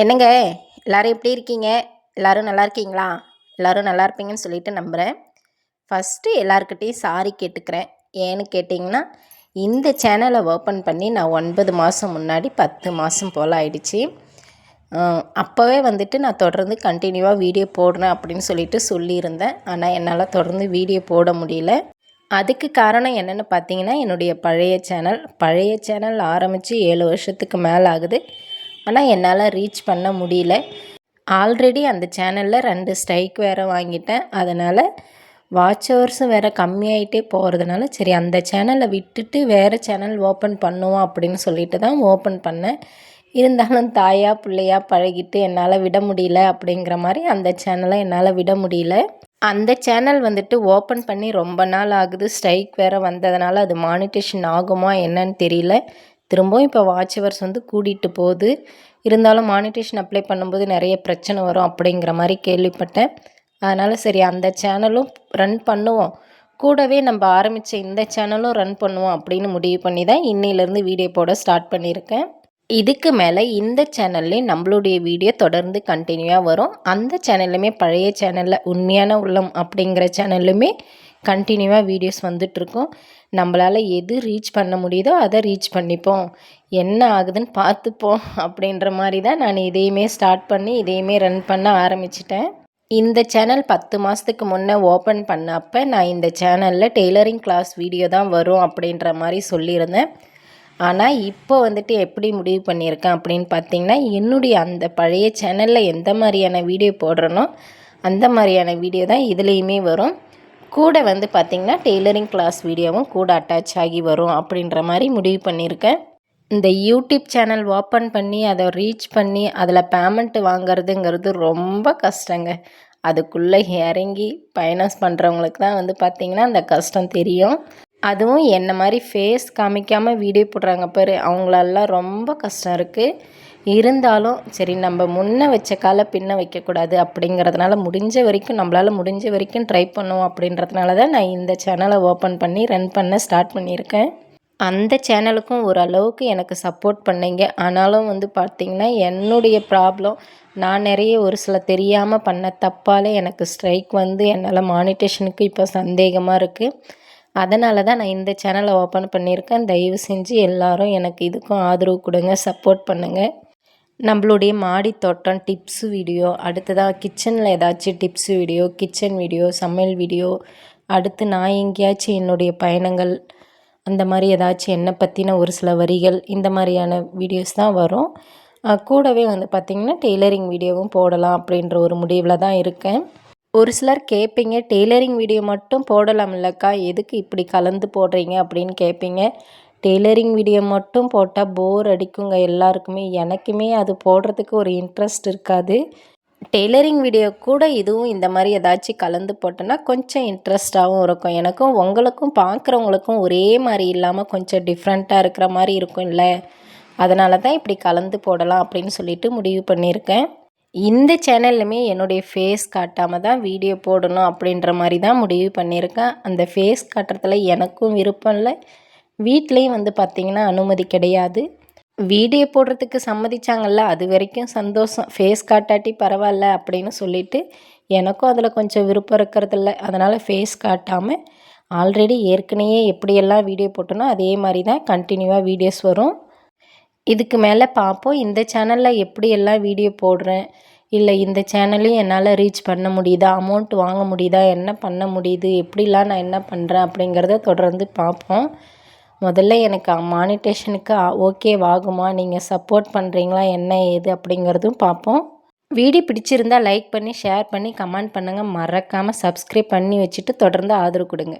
என்னங்க? எல்லோரும் எப்படி இருக்கீங்க? எல்லோரும் நல்லா இருக்கீங்களா? எல்லோரும் நல்லா இருப்பீங்கன்னு சொல்லிட்டு நம்புகிறேன் ஃபஸ்ட்டு எல்லாருக்கிட்டேயும் சாரி கேட்டுக்கிறேன். ஏன்னு கேட்டிங்கன்னா இந்த சேனலை ஓப்பன் பண்ணி நான் ஒன்பது மாதம் முன்னாடி பத்து மாதம் போல் ஆயிடுச்சு. அப்போவே வந்துட்டு நான் தொடர்ந்து கண்டினியூவாக வீடியோ போடுறேன் அப்படின்னு சொல்லிட்டு சொல்லியிருந்தேன். ஆனால் என்னால் தொடர்ந்து வீடியோ போட முடியல. அதுக்கு காரணம் என்னென்னு பார்த்தீங்கன்னா என்னுடைய பழைய சேனல் பழைய சேனல் ஆரம்பித்து ஏழு வருஷத்துக்கு மேலே ஆகுது ஆனால் என்னால் ரீச் பண்ண முடியல. ஆல்ரெடி அந்த சேனலில் ரெண்டு ஸ்ட்ரைக் வேறு வாங்கிட்டேன். அதனால் வாட்ச் ஹவர்ஸும் வேறு கம்மியாயிட்டே போகிறதுனால சரி அந்த சேனலை விட்டுட்டு வேறு சேனல் ஓப்பன் பண்ணுவோம் அப்படின்னு சொல்லிட்டு தான் ஓப்பன் பண்ணேன். இருந்தாலும் தாயா பிள்ளையா பழகிட்டு என்னால் விட முடியல அப்படிங்கிற மாதிரி அந்த சேனலை என்னால் விட முடியல. அந்த சேனல் வந்துட்டு ஓப்பன் பண்ணி ரொம்ப நாள் ஆகுது. ஸ்ட்ரைக் வேறு வந்ததுனால அது மானிட்டேஷன் ஆகுமா என்னன்னு தெரியல. திரும்பவும் இப்போ வாட்ச் ஹவர்ஸ் வந்து கூட்டிகிட்டு போகுது. இருந்தாலும் மானிட்டேஷன் அப்ளை பண்ணும்போது நிறைய பிரச்சனை வரும் அப்படிங்கிற மாதிரி கேள்விப்பட்டேன். அதனால் சரி அந்த சேனலும் ரன் பண்ணுவோம். கூடவே நம்ம ஆரம்பித்த இந்த சேனலும் ரன் பண்ணுவோம் அப்படின்னு முடிவு பண்ணி தான் இன்னிலேருந்து வீடியோ போட ஸ்டார்ட் பண்ணியிருக்கேன். இதுக்கு மேலே இந்த சேனல்லையும் நம்மளுடைய வீடியோ தொடர்ந்து கண்டினியூவாக வரும். அந்த சேனல்லுமே பழைய சேனலில் உண்மையான உள்ளம் அப்படிங்கிற சேனல்லுமே கண்டினியூவாக வீடியோஸ் வந்துட்ருக்கோம் நம்மளால் எது ரீச் பண்ண முடியுதோ அதை ரீச் பண்ணிப்போம். என்ன ஆகுதுன்னு பார்த்துப்போம் அப்படின்ற மாதிரி தான் நான் இதையுமே ஸ்டார்ட் பண்ணி இதையுமே ரன் பண்ண ஆரம்பிச்சிட்டேன். இந்த சேனல் பத்து மாதத்துக்கு முன்னே ஓப்பன் பண்ணப்போ நான் இந்த சேனலில் டெய்லரிங் கிளாஸ் வீடியோ தான் வரும் அப்படின்ற மாதிரி சொல்லியிருந்தேன். ஆனால் இப்போ வந்துட்டு எப்படி முடிவு பண்ணியிருக்கேன் அப்படின்னு பார்த்தீங்கன்னா என்னுடைய அந்த பழைய சேனலில் எந்த மாதிரியான வீடியோ போடுறனோ அந்த மாதிரியான வீடியோ தான் இதுலேயுமே வரும். கூட வந்து பார்த்திங்கன்னா டெய்லரிங் கிளாஸ் வீடியோவும் கூட அட்டாச் ஆகி வரும் அப்படின்ற மாதிரி முடிவு பண்ணியிருக்கேன். இந்த யூடியூப் சேனல் ஓப்பன் பண்ணி அதை ரீச் பண்ணி அதில் பேமெண்ட்டு வாங்கிறதுங்கிறது ரொம்ப கஷ்டங்க. அதுக்குள்ளே இறங்கி பயணம் பண்ணுறவங்களுக்கு தான் வந்து பார்த்திங்கன்னா அந்த கஷ்டம் தெரியும். அதுவும் என்ன மாதிரி ஃபேஸ் காமிக்காமல் வீடியோ போடுறாங்க பாரு அவங்களெல்லாம் ரொம்ப கஷ்டம் இருக்குது இருந்தாலும் சரி நம்ம முன்ன வச்ச காலை பின்ன வைக்கக்கூடாது அப்படிங்கிறதுனால முடிஞ்ச வரைக்கும் நம்மளால் முடிஞ்ச வரைக்கும் ட்ரை பண்ணுவோம் அப்படின்றதுனால தான் நான் இந்த சேனலை ஓப்பன் பண்ணி ரன் பண்ண ஸ்டார்ட் பண்ணியிருக்கேன். அந்த சேனலுக்கும் ஓரளவுக்கு எனக்கு சப்போர்ட் பண்ணீங்க. ஆனாலும் வந்து பார்த்திங்கன்னா என்னுடைய ப்ராப்ளம் நான் நிறைய ஒரு சில தெரியாமல் பண்ண தப்பால் எனக்கு ஸ்ட்ரைக் வந்து என்னால் மானிட்டேஷனுக்கு இப்போ சந்தேகமாக இருக்குது அதனால தான் நான் இந்த சேனலை ஓப்பன் பண்ணியிருக்கேன். தயவு செஞ்சு எல்லோரும் எனக்கு இதுக்கும் ஆதரவு கொடுங்க சப்போர்ட் பண்ணுங்கள் நம்மளுடைய மாடி தோட்டம் டிப்ஸு வீடியோ அடுத்ததாக கிச்சனில் ஏதாச்சும் டிப்ஸு வீடியோ கிச்சன் வீடியோ சமையல் வீடியோ அடுத்து நான் எங்கேயாச்சும் என்னுடைய பயணங்கள் அந்த மாதிரி ஏதாச்சும் என்னை பற்றின ஒரு சில வரிகள் இந்த மாதிரியான வீடியோஸ் தான் வரும். கூடவே வந்து பார்த்திங்கன்னா டெய்லரிங் வீடியோவும் போடலாம் அப்படின்ற ஒரு முடிவில் தான் இருக்கேன். ஒரு சிலர் கேட்பீங்க டெய்லரிங் வீடியோ மட்டும் போடலாம் இல்லைக்கா எதுக்கு இப்படி கலந்து போடுறீங்க அப்படின்னு கேட்பீங்க டெய்லரிங் வீடியோ மட்டும் போட்டால் போர் அடிக்குங்க எல்லாருக்குமே. எனக்குமே அது போடுறதுக்கு ஒரு இன்ட்ரெஸ்ட் இருக்காது. டெய்லரிங் வீடியோ கூட இதுவும் இந்த மாதிரி ஏதாச்சும் கலந்து போட்டோன்னா கொஞ்சம் இன்ட்ரெஸ்ட்டாகவும் இருக்கும். எனக்கும் உங்களுக்கும் பார்க்குறவங்களுக்கும் ஒரே மாதிரி இல்லாமல் கொஞ்சம் டிஃப்ரெண்ட்டாக இருக்கிற மாதிரி இருக்கும் இல்லை அதனால தான் இப்படி கலந்து போடலாம் அப்படின்னு சொல்லிட்டு முடிவு பண்ணியிருக்கேன். இந்த சேனல்லுமே என்னுடைய ஃபேஸ் காட்டாமல் தான் வீடியோ போடணும் அப்படின்ற மாதிரி தான் முடிவு பண்ணியிருக்கேன். அந்த ஃபேஸ் காட்டுறதுல எனக்கும் விருப்பம் இல்லை. வீட்லேயும் வந்து பார்த்திங்கன்னா அனுமதி கிடையாது. வீடியோ போடுறதுக்கு சம்மதிச்சாங்கல்ல அது வரைக்கும் சந்தோஷம். ஃபேஸ் காட்டாட்டி பரவாயில்ல அப்படின்னு சொல்லிட்டு எனக்கும் அதில் கொஞ்சம் விருப்பம் இருக்கிறதில்ல. அதனால் ஃபேஸ் காட்டாமல் ஆல்ரெடி ஏற்கனவே எப்படியெல்லாம் வீடியோ போட்டனோ அதே மாதிரி தான் கண்டினியூவாக வீடியோஸ் வரும். இதுக்கு மேலே பார்ப்போம் இந்த சேனலில் எப்படியெல்லாம் வீடியோ போடுறேன்? இல்லை இந்த சேனலையும் என்னால் ரீச் பண்ண முடியுதா? அமௌண்ட் வாங்க முடியுதா? என்ன பண்ண முடியுது? எப்படிலாம் நான் என்ன பண்ணுறேன் அப்படிங்கிறத தொடர்ந்து பார்ப்போம் முதல்ல எனக்கு மானிட்டேஷனுக்கு ஓகே ஓகேவாகுமா நீங்கள் சப்போர்ட் பண்ணுறீங்களா என்ன ஏது? அப்படிங்கிறதும் பார்ப்போம் வீடியோ பிடிச்சிருந்தால் லைக் பண்ணி ஷேர் பண்ணி கமெண்ட் பண்ணுங்கள் மறக்காமல் சப்ஸ்கிரைப் பண்ணி வச்சுட்டு தொடர்ந்து ஆதரவு கொடுங்க.